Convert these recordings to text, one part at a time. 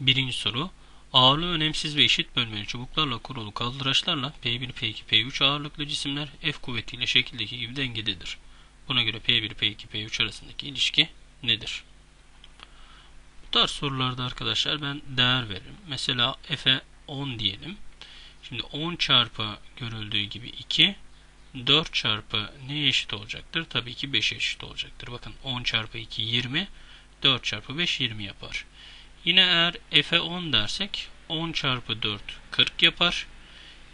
Birinci soru. Ağırlığı önemsiz ve eşit bölmeli çubuklarla kurulu kaldıraçlarla P1, P2, P3 ağırlıklı cisimler F kuvvetiyle şekildeki gibi dengededir. Buna göre P1, P2, P3 arasındaki ilişki nedir? Bu tarz sorularda arkadaşlar ben değer veririm. Mesela F'e 10 diyelim. Şimdi 10 çarpı görüldüğü gibi 2, 4 çarpı neye eşit olacaktır? Tabii ki 5'e eşit olacaktır. Bakın 10 çarpı 2 20, 4 çarpı 5 20 yapar. Yine eğer f'e 10 dersek 10 çarpı 4 40 yapar.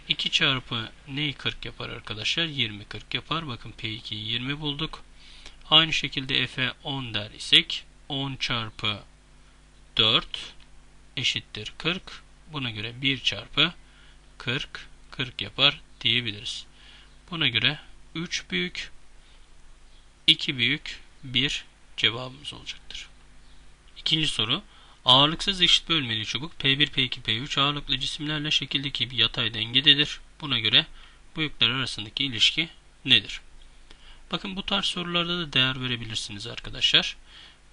2 çarpı neyi 40 yapar arkadaşlar? 20 40 yapar. Bakın P2'yi 20 bulduk. Aynı şekilde f'e 10 der isek 10 çarpı 4 eşittir 40. Buna göre 1 çarpı 40 40 yapar diyebiliriz. Buna göre 3 büyük 2 büyük 1 cevabımız olacaktır. İkinci soru. Ağırlıksız eşit bölmeli çubuk P1, P2, P3 ağırlıklı cisimlerle şekildeki bir yatay dengededir. Buna göre bu yükler arasındaki ilişki nedir? Bakın bu tarz sorularda da değer verebilirsiniz arkadaşlar.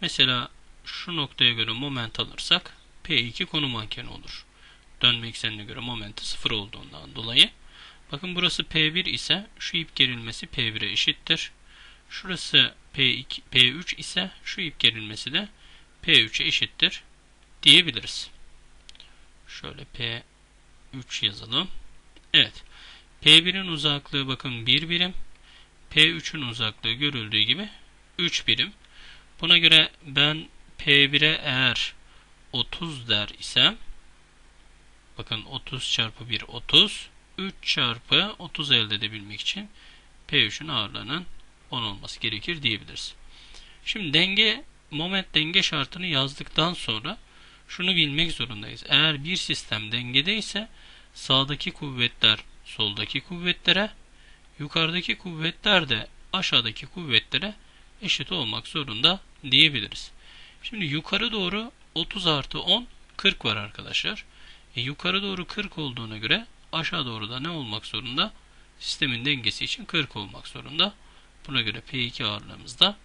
Mesela şu noktaya göre moment alırsak P2 konum mankeni olur. Dönme eksenine göre momenti sıfır olduğundan dolayı. Bakın burası P1 ise şu ip gerilmesi P1'e eşittir. Şurası P2, P3 ise şu ip gerilmesi de P3'e eşittir diyebiliriz. Şöyle P3 yazalım. Evet. P1'in uzaklığı bakın 1 birim. P3'ün uzaklığı görüldüğü gibi 3 birim. Buna göre ben P1'e eğer 30 der isem bakın 30 çarpı 1 30 3 çarpı 30 elde edebilmek için P3'ün ağırlığının 10 olması gerekir diyebiliriz. Şimdi denge moment denge şartını yazdıktan sonra şunu bilmek zorundayız. Eğer bir sistem dengede ise sağdaki kuvvetler soldaki kuvvetlere, yukarıdaki kuvvetler de aşağıdaki kuvvetlere eşit olmak zorunda diyebiliriz. Şimdi yukarı doğru 30 artı 10 40 var arkadaşlar. E, yukarı doğru 40 olduğuna göre aşağı doğru da ne olmak zorunda? Sistemin dengesi için 40 olmak zorunda. Buna göre P2 ağırlığımız da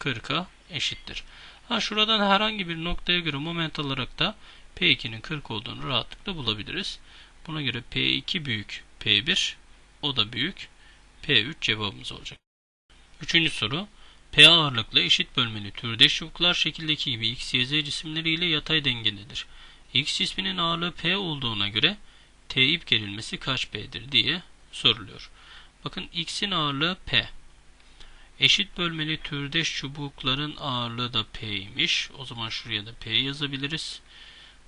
40'a eşittir. Ha şuradan herhangi bir noktaya göre moment alarak da P2'nin 40 olduğunu rahatlıkla bulabiliriz. Buna göre P2 büyük P1 o da büyük P3 cevabımız olacak. Üçüncü soru. P ağırlıklı eşit bölmeli türdeş çubuklar şekildeki gibi X, Y, Z cisimleriyle yatay dengededir. X cisminin ağırlığı P olduğuna göre T ip gerilmesi kaç P'dir diye soruluyor. Bakın X'in ağırlığı P. Eşit bölmeli türdeş çubukların ağırlığı da P'ymiş. O zaman şuraya da P yazabiliriz.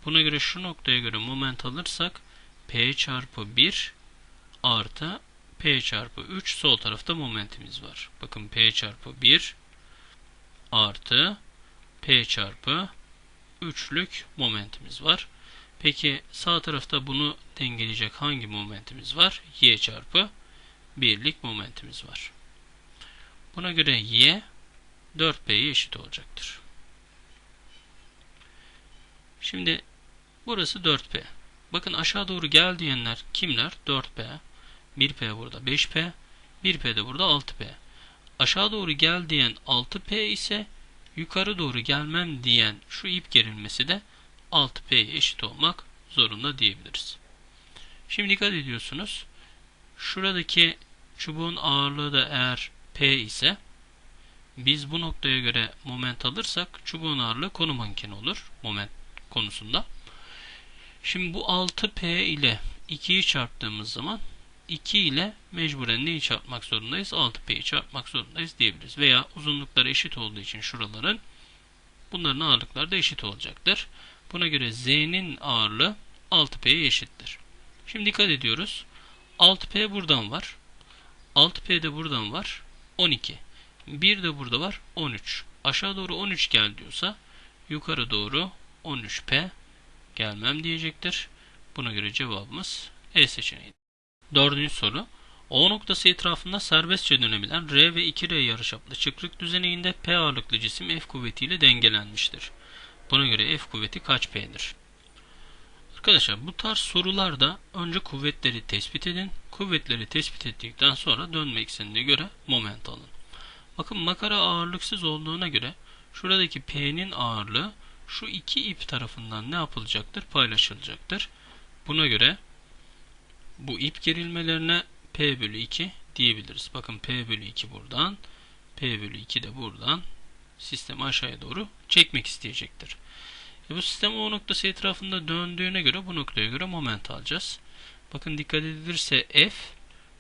Buna göre şu noktaya göre moment alırsak P çarpı 1 artı P çarpı 3 sol tarafta momentimiz var. Bakın P çarpı 1 artı P çarpı 3'lük momentimiz var. Peki sağ tarafta bunu dengeleyecek hangi momentimiz var? Y çarpı 1'lik momentimiz var. Buna göre y 4p'ye eşit olacaktır. Şimdi burası 4p. Bakın aşağı doğru gel diyenler kimler? 4p. 1p burada 5p. 1p de burada 6p. Aşağı doğru gel diyen 6p ise yukarı doğru gelmem diyen şu ip gerilmesi de 6p'ye eşit olmak zorunda diyebiliriz. Şimdi dikkat ediyorsunuz. Şuradaki çubuğun ağırlığı da eğer P ise biz bu noktaya göre moment alırsak çubuğun ağırlığı konu mankeni olur moment konusunda. Şimdi bu 6P ile 2'yi çarptığımız zaman 2 ile mecburen neyi çarpmak zorundayız? 6P'yi çarpmak zorundayız diyebiliriz. Veya uzunlukları eşit olduğu için şuraların bunların ağırlıkları da eşit olacaktır. Buna göre Z'nin ağırlığı 6P'ye eşittir. Şimdi dikkat ediyoruz. 6P buradan var. 6P de buradan var. 12. Bir de burada var 13. Aşağı doğru 13 gel diyorsa yukarı doğru 13P gelmem diyecektir. Buna göre cevabımız E seçeneği. Dördüncü soru. O noktası etrafında serbestçe dönebilen R ve 2R yarıçaplı çıkrık düzeninde P ağırlıklı cisim F kuvvetiyle dengelenmiştir. Buna göre F kuvveti kaç P'dir? Arkadaşlar bu tarz sorularda önce kuvvetleri tespit edin. Kuvvetleri tespit ettikten sonra dönme eksenine göre moment alın. Bakın makara ağırlıksız olduğuna göre şuradaki P'nin ağırlığı şu iki ip tarafından ne yapılacaktır? Paylaşılacaktır. Buna göre bu ip gerilmelerine P bölü 2 diyebiliriz. Bakın P bölü 2 buradan, P bölü 2 de buradan sistemi aşağıya doğru çekmek isteyecektir. E bu sistem o noktası etrafında döndüğüne göre bu noktaya göre moment alacağız. Bakın dikkat edilirse F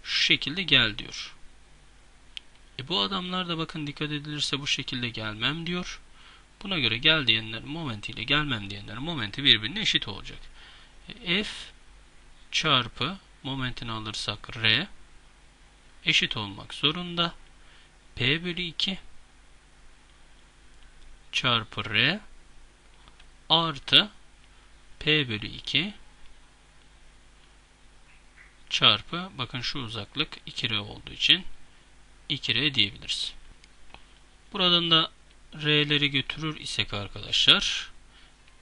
şu şekilde gel diyor. E bu adamlar da bakın dikkat edilirse bu şekilde gelmem diyor. Buna göre gel diyenlerin momenti ile gelmem diyenlerin momenti birbirine eşit olacak. E F çarpı momentini alırsak R eşit olmak zorunda. P bölü 2 çarpı R artı P bölü 2 çarpı bakın şu uzaklık 2R olduğu için 2R diyebiliriz. Buradan da R'leri götürür isek arkadaşlar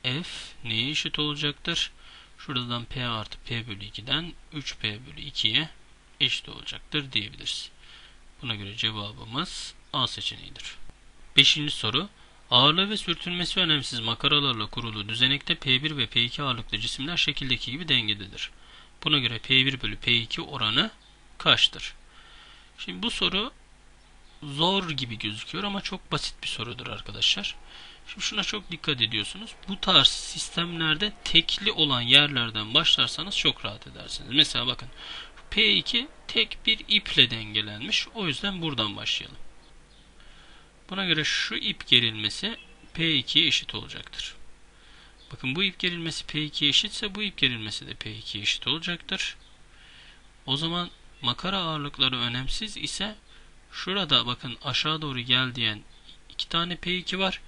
F neye eşit olacaktır? Şuradan P artı P bölü 2'den 3P bölü 2'ye eşit olacaktır diyebiliriz. Buna göre cevabımız A seçeneğidir. Beşinci soru. Ağırlığı ve sürtünmesi önemsiz makaralarla kurulu düzenekte P1 ve P2 ağırlıklı cisimler şekildeki gibi dengededir. Buna göre P1 bölü P2 oranı kaçtır? Şimdi bu soru zor gibi gözüküyor ama çok basit bir sorudur arkadaşlar. Şimdi şuna çok dikkat ediyorsunuz. Bu tarz sistemlerde tekli olan yerlerden başlarsanız çok rahat edersiniz. Mesela bakın P2 tek bir iple dengelenmiş. O yüzden buradan başlayalım. Buna göre şu ip gerilmesi P2'ye eşit olacaktır. Bakın bu ip gerilmesi P2'ye eşitse bu ip gerilmesi de P2'ye eşit olacaktır. O zaman makara ağırlıkları önemsiz ise şurada bakın aşağı doğru gel diyen iki tane P2 var.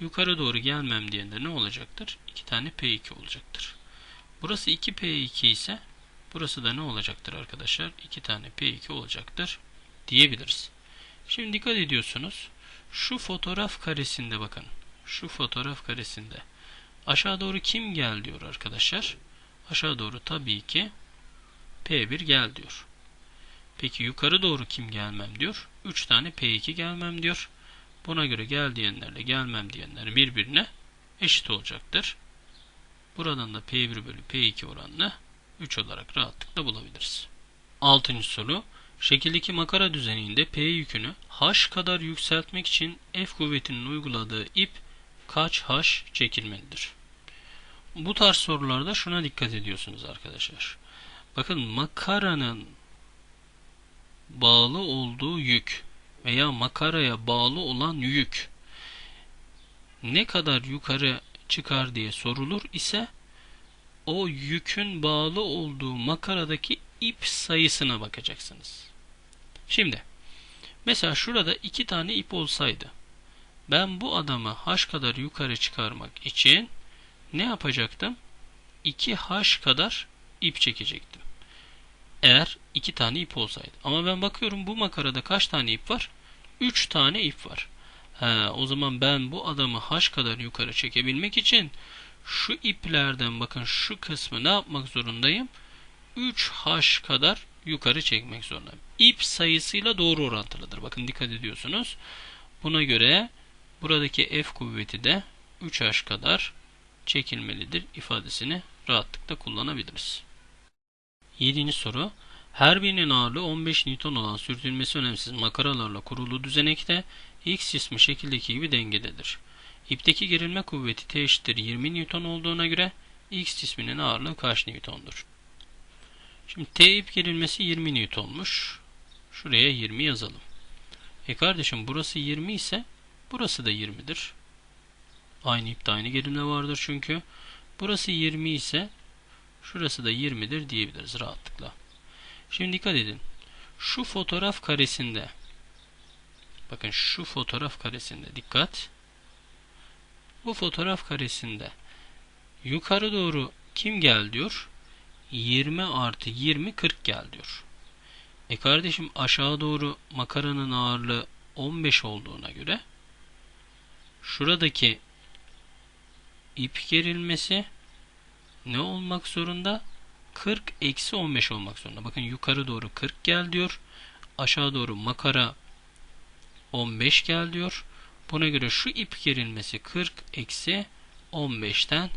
Yukarı doğru gelmem diyen de ne olacaktır? İki tane P2 olacaktır. Burası 2P2 ise burası da ne olacaktır arkadaşlar? İki tane P2 olacaktır diyebiliriz. Şimdi dikkat ediyorsunuz. Şu fotoğraf karesinde bakın. Şu fotoğraf karesinde aşağı doğru kim gel diyor arkadaşlar. Aşağı doğru tabii ki P1 gel diyor. Peki yukarı doğru kim gelmem diyor. 3 tane P2 gelmem diyor. Buna göre gel diyenlerle gelmem diyenler birbirine eşit olacaktır. Buradan da P1 bölü P2 oranını 3 olarak rahatlıkla bulabiliriz. Altıncı soru. Şekildeki makara düzeninde P yükünü H kadar yükseltmek için F kuvvetinin uyguladığı ip kaç H çekilmelidir? Bu tarz sorularda şuna dikkat ediyorsunuz arkadaşlar. Bakın makaranın bağlı olduğu yük veya makaraya bağlı olan yük ne kadar yukarı çıkar diye sorulur ise o yükün bağlı olduğu makaradaki ip sayısına bakacaksınız. Şimdi mesela şurada iki tane ip olsaydı ben bu adamı h kadar yukarı çıkarmak için ne yapacaktım? 2h kadar ip çekecektim. Eğer iki tane ip olsaydı. Ama ben bakıyorum bu makarada kaç tane ip var? 3 tane ip var. He, o zaman ben bu adamı h kadar yukarı çekebilmek için şu iplerden bakın şu kısmı ne yapmak zorundayım? 3h kadar yukarı çekmek zorundayım. İp sayısıyla doğru orantılıdır. Bakın dikkat ediyorsunuz. Buna göre buradaki F kuvveti de 3h kadar çekilmelidir ifadesini rahatlıkla kullanabiliriz. 7. soru. Her birinin ağırlığı 15 Newton olan sürtünmesi önemsiz makaralarla kurulu düzenekte X cismi şekildeki gibi dengededir. İpteki gerilme kuvveti T eşittir 20 Newton olduğuna göre X cisminin ağırlığı kaç Newton'dur? Şimdi T ip gerilmesi 20 Newton'muş. Şuraya 20 yazalım. E kardeşim burası 20 ise burası da 20'dir. Aynı ipte aynı gerilme vardır çünkü. Burası 20 ise şurası da 20'dir diyebiliriz rahatlıkla. Şimdi dikkat edin. Şu fotoğraf karesinde bakın şu fotoğraf karesinde dikkat. Bu fotoğraf karesinde yukarı doğru kim gel diyor? 20 artı 20 40 gel diyor. E kardeşim aşağı doğru makaranın ağırlığı 15 olduğuna göre şuradaki ip gerilmesi ne olmak zorunda? 40 eksi 15 olmak zorunda. Bakın yukarı doğru 40 gel diyor. Aşağı doğru makara 15 gel diyor. Buna göre şu ip gerilmesi 40 eksi 15'ten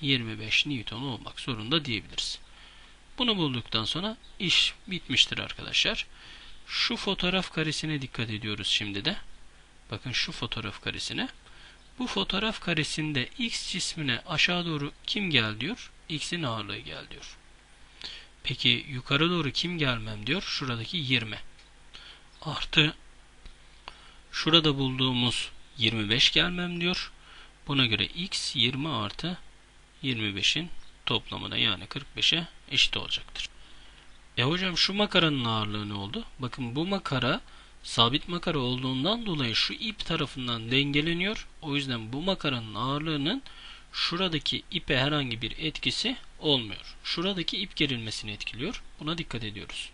25 Newton olmak zorunda diyebiliriz. Bunu bulduktan sonra iş bitmiştir arkadaşlar. Şu fotoğraf karesine dikkat ediyoruz şimdi de. Bakın şu fotoğraf karesine. Bu fotoğraf karesinde x cismine aşağı doğru kim gel diyor? x'in ağırlığı gel diyor. Peki yukarı doğru kim gelmem diyor? Şuradaki 20. Artı şurada bulduğumuz 25 gelmem diyor. Buna göre x 20 artı 25'in toplamına yani 45'e eşit olacaktır. E hocam şu makaranın ağırlığı ne oldu? Bakın bu makara sabit makara olduğundan dolayı şu ip tarafından dengeleniyor. O yüzden bu makaranın ağırlığının şuradaki ipe herhangi bir etkisi olmuyor. Şuradaki ip gerilmesini etkiliyor. Buna dikkat ediyoruz.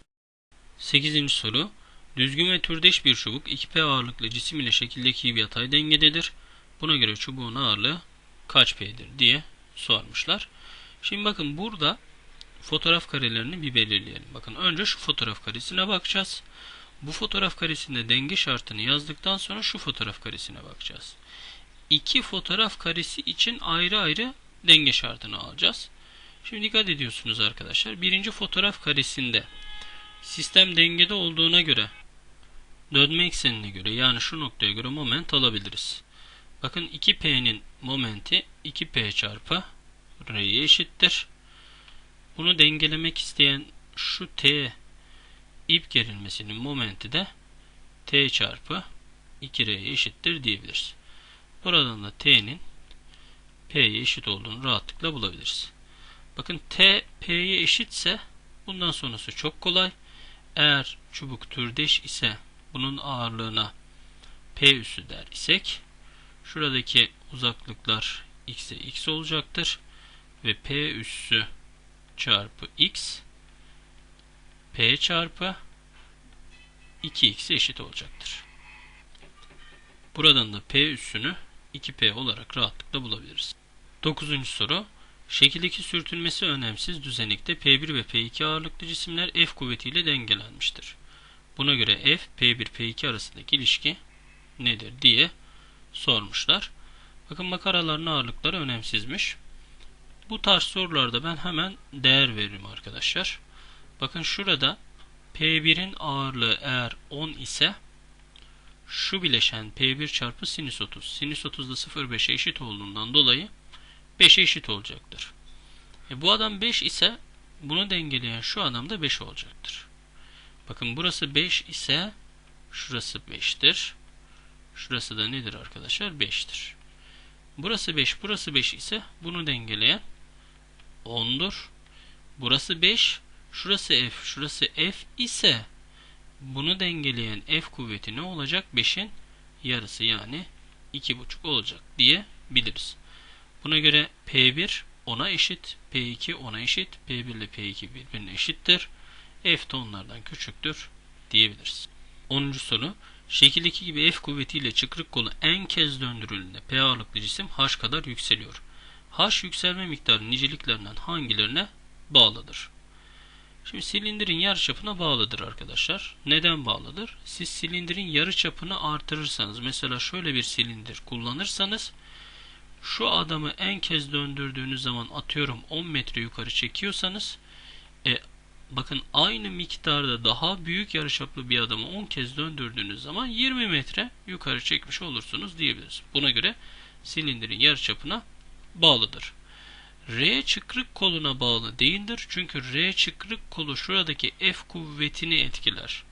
8. soru. Düzgün ve türdeş bir çubuk 2P ağırlıklı cisim ile şekildeki bir yatay dengededir. Buna göre çubuğun ağırlığı kaç P'dir diye sormuşlar. Şimdi bakın burada fotoğraf karelerini bir belirleyelim. Bakın önce şu fotoğraf karesine bakacağız. Bu fotoğraf karesinde denge şartını yazdıktan sonra şu fotoğraf karesine bakacağız. İki fotoğraf karesi için ayrı ayrı denge şartını alacağız. Şimdi dikkat ediyorsunuz arkadaşlar. Birinci fotoğraf karesinde sistem dengede olduğuna göre dönme eksenine göre yani şu noktaya göre moment alabiliriz. Bakın 2P'nin momenti 2P çarpı R'ye eşittir. Bunu dengelemek isteyen şu T ip gerilmesinin momenti de T çarpı 2R'ye eşittir diyebiliriz. Buradan da T'nin P'ye eşit olduğunu rahatlıkla bulabiliriz. Bakın T P'ye eşitse bundan sonrası çok kolay. Eğer çubuk türdeş ise bunun ağırlığına P üssü der isek şuradaki uzaklıklar x'e x olacaktır ve P üssü çarpı x P çarpı 2x'e eşit olacaktır. Buradan da P üssünü 2P olarak rahatlıkla bulabiliriz. 9. soru. Şekildeki sürtünmesi önemsiz düzenekte P1 ve P2 ağırlıklı cisimler F kuvvetiyle dengelenmiştir. Buna göre F, P1, P2 arasındaki ilişki nedir diye sormuşlar. Bakın makaraların ağırlıkları önemsizmiş. Bu tarz sorularda ben hemen değer veririm arkadaşlar. Bakın şurada P1'in ağırlığı eğer 10 ise şu bileşen P1 çarpı sinüs 30. Sinüs 30 da 0,5'e eşit olduğundan dolayı 5'e eşit olacaktır. E bu adam 5 ise bunu dengeleyen şu adam da 5 olacaktır. Bakın burası 5 ise şurası 5'tir. Şurası da nedir arkadaşlar? 5'tir. Burası 5, burası 5 ise bunu dengeleyen 10'dur. Burası 5, şurası F, şurası F ise bunu dengeleyen F kuvveti ne olacak? 5'in yarısı yani 2,5 olacak diye biliriz. Buna göre P1 10'a eşit, P2 10'a eşit, P1 ile P2 birbirine eşittir. F de onlardan küçüktür diyebiliriz. 10. soru. Şekildeki gibi F kuvvetiyle çıkrık kolu en kez döndürüldüğünde P ağırlıklı cisim H kadar yükseliyor. H yükselme miktarı niceliklerinden hangilerine bağlıdır? Şimdi silindirin yarıçapına bağlıdır arkadaşlar. Neden bağlıdır? Siz silindirin yarıçapını artırırsanız mesela şöyle bir silindir kullanırsanız şu adamı en kez döndürdüğünüz zaman atıyorum 10 metre yukarı çekiyorsanız e, bakın aynı miktarda daha büyük yarıçaplı bir adamı 10 kez döndürdüğünüz zaman 20 metre yukarı çekmiş olursunuz diyebiliriz. Buna göre silindirin yarıçapına bağlıdır. R çıkrık koluna bağlı değildir. Çünkü R çıkrık kolu şuradaki F kuvvetini etkiler.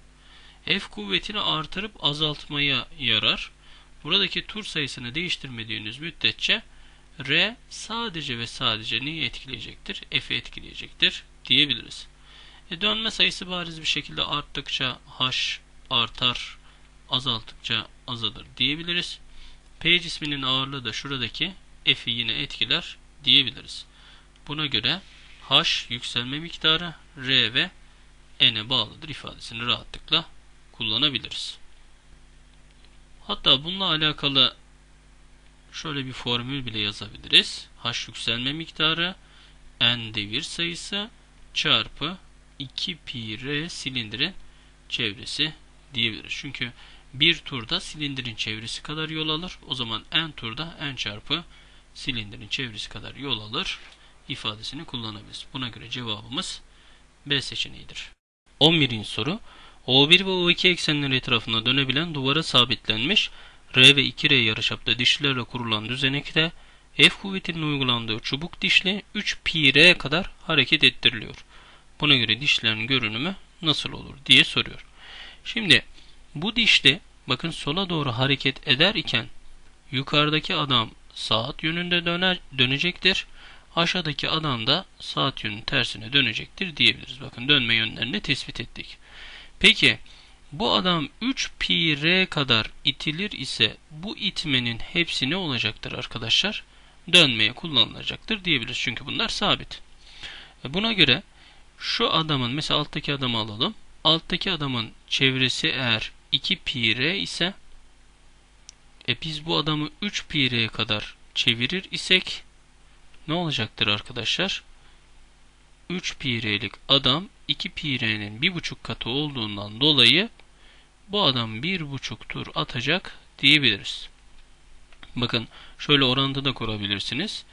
F kuvvetini artırıp azaltmaya yarar. Buradaki tur sayısını değiştirmediğiniz müddetçe R sadece ve sadece neyi etkileyecektir? F'i etkileyecektir diyebiliriz. E dönme sayısı bariz bir şekilde arttıkça H artar, azalttıkça azalır diyebiliriz. P cisminin ağırlığı da şuradaki F'i yine etkiler diyebiliriz. Buna göre H yükselme miktarı R ve N'e bağlıdır ifadesini rahatlıkla kullanabiliriz. Hatta bununla alakalı şöyle bir formül bile yazabiliriz. H yükselme miktarı N devir sayısı çarpı 2 pi R silindirin çevresi diyebiliriz. Çünkü bir turda silindirin çevresi kadar yol alır. O zaman N turda N çarpı silindirin çevresi kadar yol alır ifadesini kullanabiliriz. Buna göre cevabımız B seçeneğidir. 11. soru O1 ve O2 eksenleri etrafında dönebilen duvara sabitlenmiş R ve 2R yarıçapta dişlilerle kurulan düzenekte F kuvvetinin uygulandığı çubuk dişli 3 pi r kadar hareket ettiriliyor. Buna göre dişlerin görünümü nasıl olur diye soruyor. Şimdi bu dişli bakın sola doğru hareket eder iken yukarıdaki adam saat yönünde döner, dönecektir. Aşağıdaki adam da saat yönünün tersine dönecektir diyebiliriz. Bakın dönme yönlerini tespit ettik. Peki bu adam 3 pi r kadar itilir ise bu itmenin hepsi ne olacaktır arkadaşlar? Dönmeye kullanılacaktır diyebiliriz. Çünkü bunlar sabit. E, buna göre şu adamın mesela alttaki adamı alalım. Alttaki adamın çevresi eğer 2 pi r ise e biz bu adamı 3 pi r'ye kadar çevirir isek ne olacaktır arkadaşlar? 3 pi r'lik adam 2 pi r'nin 1,5 katı olduğundan dolayı bu adam 1,5 tur atacak diyebiliriz. Bakın şöyle orantı da kurabilirsiniz.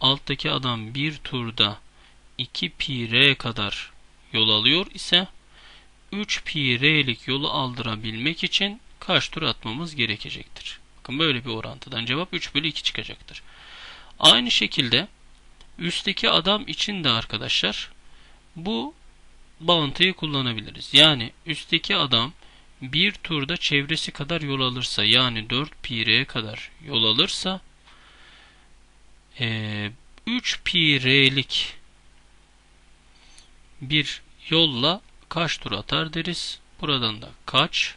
Alttaki adam bir turda 2 pi kadar yol alıyor ise 3 pi r'lik yolu aldırabilmek için kaç tur atmamız gerekecektir? Bakın böyle bir orantıdan cevap 3 bölü 2 çıkacaktır. Aynı şekilde üstteki adam için de arkadaşlar bu bağıntıyı kullanabiliriz. Yani üstteki adam bir turda çevresi kadar yol alırsa yani 4 pi r kadar yol alırsa 3 pi r'lik bir yolla kaç tur atar deriz. Buradan da kaç?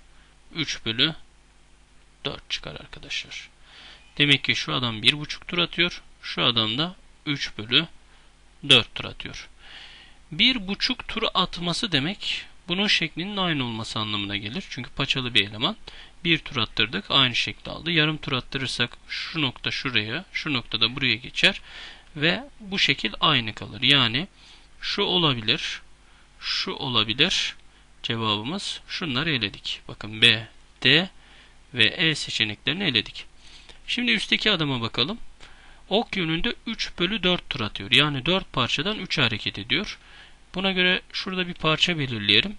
3 bölü 4 çıkar arkadaşlar. Demek ki şu adam 1,5 tur atıyor. Şu adam da 3 bölü 4 tur atıyor. 1,5 tur atması demek bunun şeklinin aynı olması anlamına gelir. Çünkü paçalı bir eleman. Bir tur attırdık. Aynı şekli aldı. Yarım tur attırırsak şu nokta şuraya, şu nokta da buraya geçer. Ve bu şekil aynı kalır. Yani şu olabilir, şu olabilir. Cevabımız şunları eledik. Bakın B, D ve E seçeneklerini eledik. Şimdi üstteki adama bakalım. Ok yönünde 3 bölü 4 tur atıyor. Yani 4 parçadan 3 hareket ediyor. Buna göre şurada bir parça belirleyelim.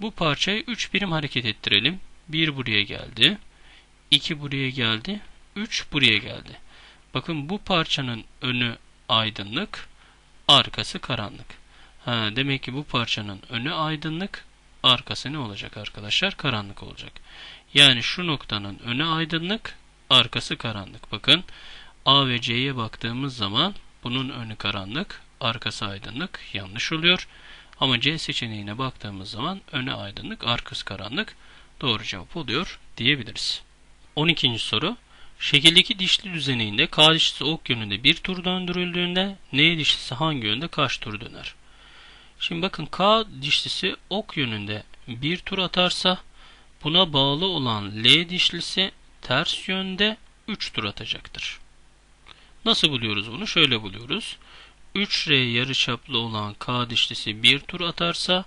Bu parçayı 3 birim hareket ettirelim. 1 buraya geldi. 2 buraya geldi. 3 buraya geldi. Bakın bu parçanın önü aydınlık, arkası karanlık. Ha, demek ki bu parçanın önü aydınlık, arkası ne olacak arkadaşlar? Karanlık olacak. Yani şu noktanın önü aydınlık, arkası karanlık. Bakın A ve C'ye baktığımız zaman bunun önü karanlık, arkası aydınlık yanlış oluyor. Ama C seçeneğine baktığımız zaman önü aydınlık, arkası karanlık doğru cevap oluyor diyebiliriz. 12. soru. Şekildeki dişli düzeneğinde K dişlisi ok yönünde bir tur döndürüldüğünde N dişlisi hangi yönde kaç tur döner? Şimdi bakın K dişlisi ok yönünde bir tur atarsa buna bağlı olan L dişlisi ters yönde 3 tur atacaktır. Nasıl buluyoruz bunu? Şöyle buluyoruz. 3R yarıçaplı olan K dişlisi bir tur atarsa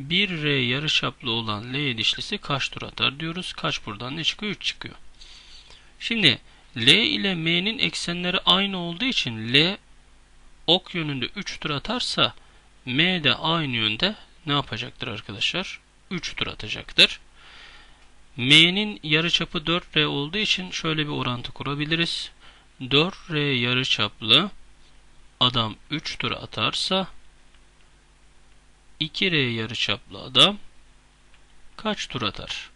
1R yarıçaplı olan L dişlisi kaç tur atar diyoruz. Kaç buradan ne çıkıyor? 3 çıkıyor. Şimdi L ile M'nin eksenleri aynı olduğu için L ok yönünde 3 tur atarsa M de aynı yönde ne yapacaktır arkadaşlar? 3 tur atacaktır. M'nin yarıçapı 4R olduğu için şöyle bir orantı kurabiliriz. 4R yarıçaplı adam 3 tur atarsa 2R yarıçaplı adam kaç tur atar?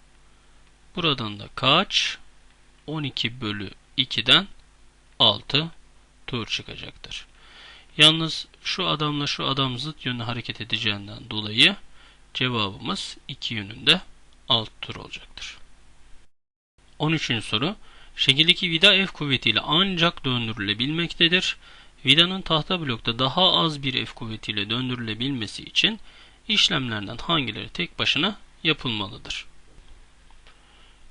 Buradan da kaç? 12 bölü 2'den 6 tur çıkacaktır. Yalnız şu adamla şu adam zıt yönde hareket edeceğinden dolayı cevabımız 2 yönünde 6 tur olacaktır. 13. soru. Şekildeki vida F kuvvetiyle ancak döndürülebilmektedir. Vidanın tahta blokta daha az bir F kuvvetiyle döndürülebilmesi için işlemlerden hangileri tek başına yapılmalıdır?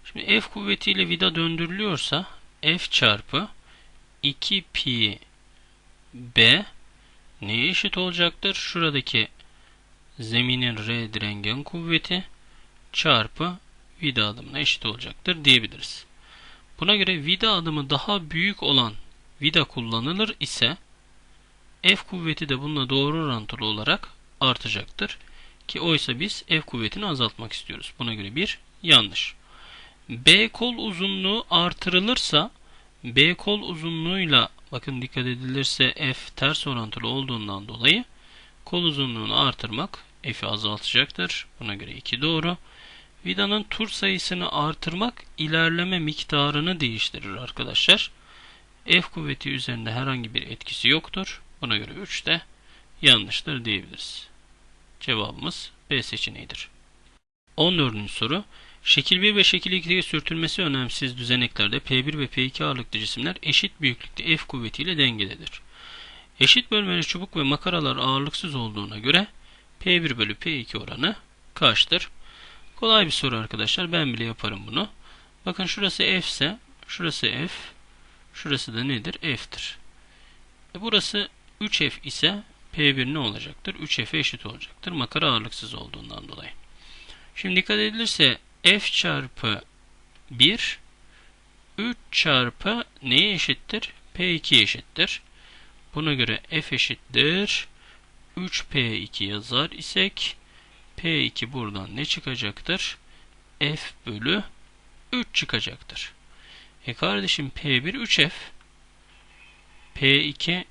Şimdi F kuvvetiyle vida döndürülüyorsa F çarpı 2 pi B neye eşit olacaktır? Şuradaki zeminin R direngen kuvveti çarpı vida adımına eşit olacaktır diyebiliriz. Buna göre vida adımı daha büyük olan vida kullanılır ise F kuvveti de bununla doğru orantılı olarak artacaktır. Ki oysa biz F kuvvetini azaltmak istiyoruz. Buna göre bir yanlış. B kol uzunluğu artırılırsa B kol uzunluğuyla bakın dikkat edilirse F ters orantılı olduğundan dolayı kol uzunluğunu artırmak F'i azaltacaktır. Buna göre 2 doğru. Vidanın tur sayısını artırmak ilerleme miktarını değiştirir arkadaşlar. F kuvveti üzerinde herhangi bir etkisi yoktur. Buna göre 3 de yanlıştır diyebiliriz. Cevabımız B seçeneğidir. 14. soru. Şekil 1 ve şekil 2'deki sürtünmesi önemsiz düzeneklerde P1 ve P2 ağırlıklı cisimler eşit büyüklükte F kuvvetiyle dengededir. Eşit bölmeli çubuk ve makaralar ağırlıksız olduğuna göre P1 bölü P2 oranı kaçtır? Kolay bir soru arkadaşlar. Ben bile yaparım bunu. Bakın şurası F ise şurası F. Şurası da nedir? F'tir. E burası 3F ise P1 ne olacaktır? 3F'e eşit olacaktır. Makara ağırlıksız olduğundan dolayı. Şimdi dikkat edilirse F çarpı 1 3 çarpı neye eşittir? P2 eşittir. Buna göre F eşittir. 3P2 yazar isek P2 buradan ne çıkacaktır? F bölü 3 çıkacaktır. E kardeşim P1 3F P2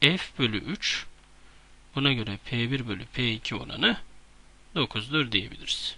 F bölü 3 Buna göre P1 bölü P2 oranı 9'dur diyebiliriz.